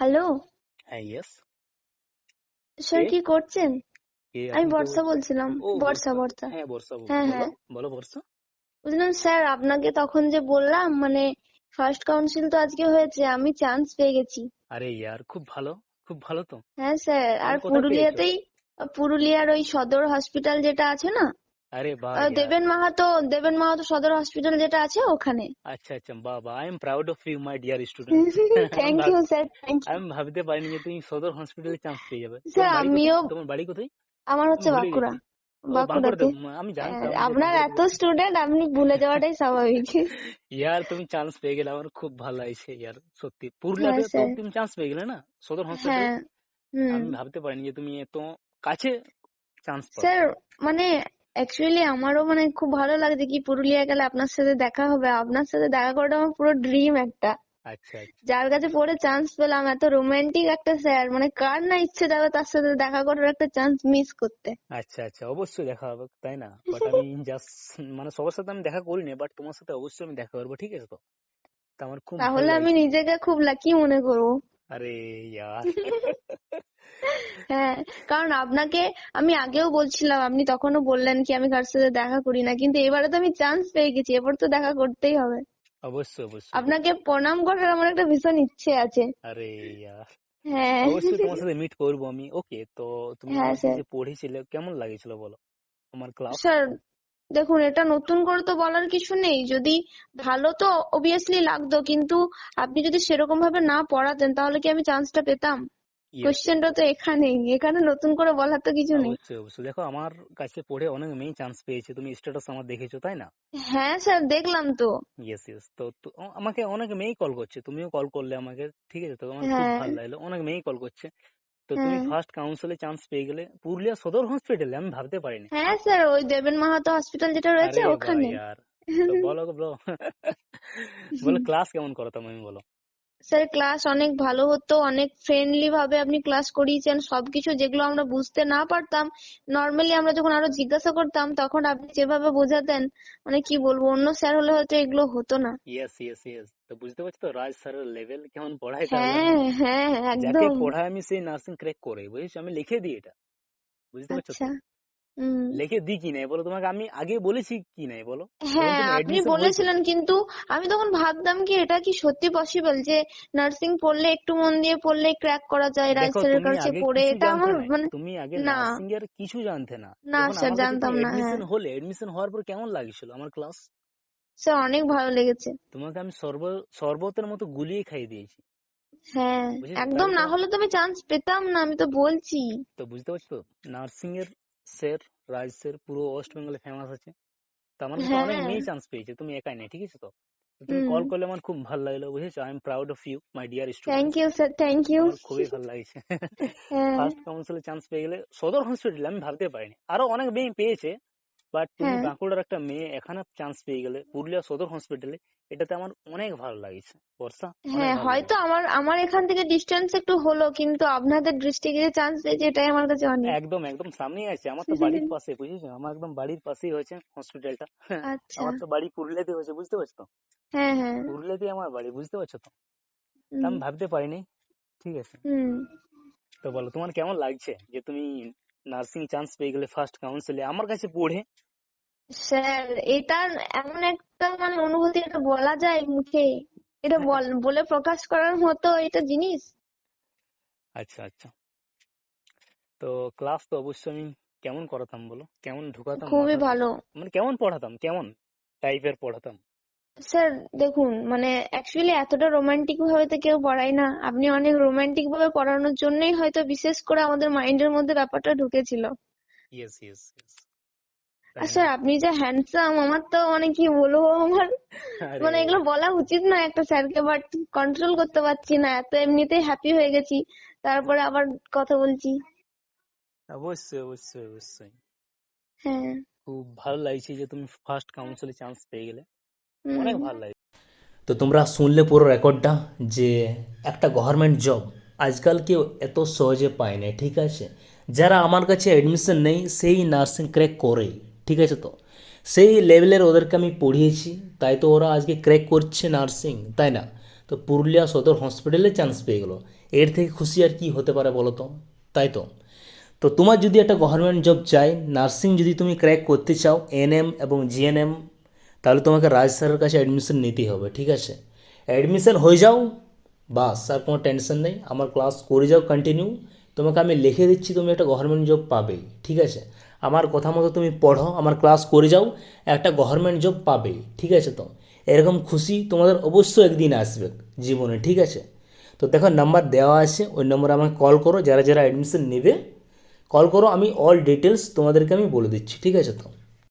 Hello হ্যাঁ yes sir কি? করছেন? আমি বর্ষা বলছিলাম বর্ষা। বর্ষা হ্যাঁ বর্ষা হ্যাঁ বলো হ্যাঁ। বলো বর্ষা। বুঝলাম স্যার আপনাকে তখন যে বললাম মানে ফার্স্ট কাউন্সিল তো আজকে হয়েছে আমি চান্স পেয়ে গেছি। আরে ইয়ার খুব ভালো খুব ভালো তো। হ্যাঁ স্যার আর পুরুলিয়াতেই পুরুলিয়ার ওই সদর হসপিটাল যেটা আছে না আরে বাহ দেবেন মাহাতো দেবেন মাহাতো সদর হসপিটাল যেটা আছে ওখানে। আচ্ছা আচ্ছা বাহ বাহ I am proud of you my dear student thank you sir thank you আমি ভাবতে পারিনি যে তুমি সদর হসপিটালে চান্স পেয়ে যাবে। স্যার আমিও তোমার বাড়ি কোথায়? আমার হচ্ছে বাঁকুড়া। বাঁকুড়াতে। আমি হ্যাঁ, জানতাম আপনার এত স্টুডেন্ট আপনি ভুলে যাওয়াটাই স্বাভাবিক। ইয়ার তুমি চান্স পেয়ে গেলে আমার খুব ভালো লাগছে ইয়ার সত্যি। হ্যাঁ পুরুলিয়াতে তো তুমি চান্স পেয়ে গেলে না? সদর হসপিটালে হ্যাঁ আমি ভাবতে পারিনি যে তুমি এত কাছে চান্স পাবে। স্যার মানে অ্যাকচুয়ালি আমারও মানে খুব ভালো লাগছে কি পুরুলিয়া গেলে আপনার সাথে দেখা হবে। আপনার সাথে দেখা করাটা আমার পুরো ড্রিম একটা। আচ্ছা আচ্ছা। যার কাছে পড়ে চান্স পেলাম এত রোমান্টিক একটা স্যার মানে কার না ইচ্ছে যাবে তার সাথে দেখা করার একটা চান্স মিস করতে। আচ্ছা আচ্ছা অবশ্যই দেখা হবে তাই না? বাট আমি জাস্ট মানে সবার সাথে আমি দেখা করিনি বাট তোমার সাথে অবশ্যই আমি দেখা করব ঠিক আছে তো? তাহলে আমি নিজেকে খুব লাকি মনে করব। আরে ইয়ার হ্যাঁ কারণ আপনাকে আমি আগেও বলছিলাম আপনি তখনও বললেন কি আমি কার সাথে দেখা করি না কিন্তু এবারে তো আমি চান্স পেয়ে গেছি এবার তো দেখা করতেই হবে। অবশ্যই অবশ্যই। আপনাকে প্রণাম করার আমার একটা ভীষণ ইচ্ছে আছে। আরে ইয়ার হ্যাঁ। অবশ্যই তোমার সাথে মিট করব আমি ওকে তো তুমি হ্যাঁ যে পড়েছিলে কেমন লাগেছিল বলো? আমার ক্লাস স্যার দেখুন এটা নতুন করে তো বলার কিছু নেই যদি ভালো তো অবভিয়াসলি লাগতো কিন্তু আপনি যদি সেরকম ভাবে না পড়াতেন তাহলে কি আমি চান্সটা পেতাম? কোশ্চেনটা তো এখানেই এখানে নতুন করে বলার তো কিছু নেই। অবশ্যই অবশ্যই। দেখো আমার কাছে পড়ে অনেক মেয়ে চান্স পেয়েছে। তুমি স্ট্যাটাস আমার দেখেছ তাই না? হ্যাঁ স্যার দেখলাম তো। ইয়েস ইয়েস তো আমাকে অনেক মেয়েই কল করছে। তুমিও কল করলে আমাকে ঠিক আছে? তো আমার খুব হ্যাঁ। ভালো লাগল। অনেক মেয়েই কল করছে। তো তুমি ফার্স্ট কাউন্সিলে চান্স পেয়ে গেলে পুরুলিয়া সদর হসপিটালে আমি ভাবতে পারিনি। হ্যাঁ স্যার ওই দেবেন মাহাতো হসপিটাল যেটা রয়েছে ওখানে। বলো ব্রো বলো ক্লাস কেমন করতাম আমি বলো। স্যার ক্লাস অনেক ভালো হতো অনেক ফ্রেন্ডলি ভাবে আপনি ক্লাস করিয়েছেন সবকিছু যেগুলো আমরা বুঝতে না পারতাম। নর্মালি আমরা যখন আরও জিজ্ঞাসা করতাম তখন আপনি যেভাবে বোঝাতেন মানে কি বলব অন্য স্যার হলে হয়তো এগুলো হতো না। ইয়েস ইয়েস ইয়েস তো বুঝতে পারছ তো রাজ স্যারের লেভেল কেমন পড়ায় তাহলে হ্যাঁ হ্যাঁ যাকে একদম। পড়ায় আমি সেই নার্সিং ক্র্যাক করে বুঝেছ? আমি লিখে দিই এটা। বুঝতে পারছ আচ্ছা। লিখে দিই কি নাই? বলো তোমাকে আমি আগে বলেছি কি নাই বলো। হ্যাঁ আপনি বলেছিলেন কিন্তু আমি তখন ভাবতাম কি এটা কি সত্যি পসিবল যে নার্সিং পড়লে একটু মন দিয়ে পড়লে ক্র্যাক করা যায় তুমি কাছে পড়ে এটা আমার মানে তুমি আগে নার্সিং এর কিছু জানতে না। না স্যার জানতাম না হ্যাঁ। এডমিশন হলে এডমিশন হওয়ার পর কেমন লাগছিল আমার ক্লাস স্যার অনেক ভালো লেগেছে। তোমাকে আমি সর্ব শরবতের মতো গুলিয়ে খাইয়ে দিয়েছি। হ্যাঁ একদম না হলে তো আমি চান্স পেতাম না আমি তো বলছি। তো বুঝতে পারছ? নার্সিং এর স্যার রাজ স্যার পুরো ওয়েস্ট বেঙ্গলে ফেমাস আছে। তার মানে তো অনেক হ্যাঁ। মেয়ে চান্স পেয়েছে তুমি একাই নেই ঠিক আছে তো? তুমি কল করলে আমার খুব ভালো লাগল বুঝেছ? I am proud of you my dear thank students you sir thank you খুবই ভালো লাগছে। ফার্স্ট কাউন্সিলে চান্স পেয়ে গেলে সদর হসপিটালে আমি ভাবতে পারিনি। আরও অনেক মেয়ে পেয়েছে বাট তুমি হ্যাঁ। বাঁকুড়ার একটা মেয়ে এখানে চান্স পেয়ে গেলে পুরুলিয়া সদর হসপিটালে এটাতে আমার অনেক ভালো লাগছে। বর্ষা হ্যাঁ হয়তো আমার আমার এখান থেকে ডিস্টেন্স একটু হলো কিন্তু আপনাদের ডিস্ট্রিক্টে চান্স পেয়েছি এটাই আমার কাছে অনেক। একদম একদম সামনেই আছে। আমার তো বাড়ির পাশে বুঝেছ? আমার একদম বাড়ির পাশেই হয়েছে হসপিটালটা আচ্ছা। আমার তো বাড়ি পুরুলিয়াতে হয়েছে বুঝতে পারছ? হ্যাঁ হ্যাঁ। পুরুলিয়াতেই আমার বাড়ি বুঝতে পারছ তো? তা আমি ভাবতে পারিনি ঠিক আছে? হুম। তো বলো তোমার কেমন লাগছে যে তুমি নার্সিং চান্স পেয়ে গেলে ফার্স্ট কাউন্সিলে আমার কাছে পড়ে। স্যার এটা এমন একটা মানে অনুভূতি এটা বলা যায় মুখে। এটা বল বলে প্রকাশ করার মতো এটা জিনিস। আচ্ছা আচ্ছা। তো ক্লাস তো অবশ্যই আমি কেমন করাতাম বলো? কেমন ঢুকাতাম খুবই ভালো। মানে কেমন পড়াতাম? কেমন? টাইপের পড়াতাম? স্যার দেখুন মানে অ্যাকচুয়ালি এতটা রোমান্টিক ভাবে তো কেউ পড়ায় না। আপনি অনেক রোমান্টিক ভাবে পড়ানোর জন্যই হয়তো বিশেষ করে আমাদের মাইন্ডের মধ্যে ব্যাপারটা ঢুকেছিল। আর স্যার আপনি যে হ্যান্ডসাম আমার তো মানে কি বলব আমার মানে এগুলো বলা উচিত না একটা স্যারকে বাট কন্ট্রোল করতে পারছি না। এত এমনিতেই হ্যাপি হয়ে গেছি তারপরে আবার কথা বলছি। অবশ্যই অবশ্যই অবশ্যই। হ্যাঁ। খুব ভালো লাগছে যে তুমি ফার্স্ট কাউন্সিলে চান্স পেয়ে গেলে। অনেক ভালো লাগে। তো তোমরা শুনলে পুরো রেকর্ডটা যে একটা গভর্নমেন্ট জব আজকাল কেউ এত সহজে পায় না ঠিক আছে? যারা আমার কাছে অ্যাডমিশন নেই, সেই নার্সিং ক্র্যাক করে ঠিক আছে তো? সেই লেভেলের ওদেরকে আমি পড়িয়েছি, তাই তো ওরা আজকে ক্র্যাক করছে নার্সিং তাই না? তো পুরুলিয়া সদর হসপিটালে চান্স পেয়ে গেলো। এর থেকে খুশি আর কি হতে পারে বলো তো? তাই তো? তো তোমার যদি একটা গভর্নমেন্ট জব চাই নার্সিং যদি তুমি ক্র্যাক করতে চাও এনএম এবং জিএনএম তাহলে তোমাকে রাজ স্যারের কাছে অ্যাডমিশন নিতেই হবে, ঠিক আছে? অ্যাডমিশন হয়ে যাও, বাস, আর কোনো টেনশন নেই। আমার ক্লাস করে যাও কন্টিনিউ তোমাকে আমি লিখে দিচ্ছি, তুমি একটা গভর্নমেন্ট জব পাবেই ঠিক আছে? আমার কথা মতো তুমি পড়ো, আমার ক্লাস করে যাও, একটা গভর্নমেন্ট জব পাবেই ঠিক আছে তো? এরকম খুশি তোমাদের অবশ্যই একদিন আসবে জীবনে, ঠিক আছে? তো দেখো নাম্বার দেওয়া আছে, ওই নম্বরে আমাকে কল করো, যারা যারা অ্যাডমিশন নেবে কল করো, আমি অল ডিটেলস তোমাদেরকে আমি বলে দিচ্ছি, ঠিক আছে তো?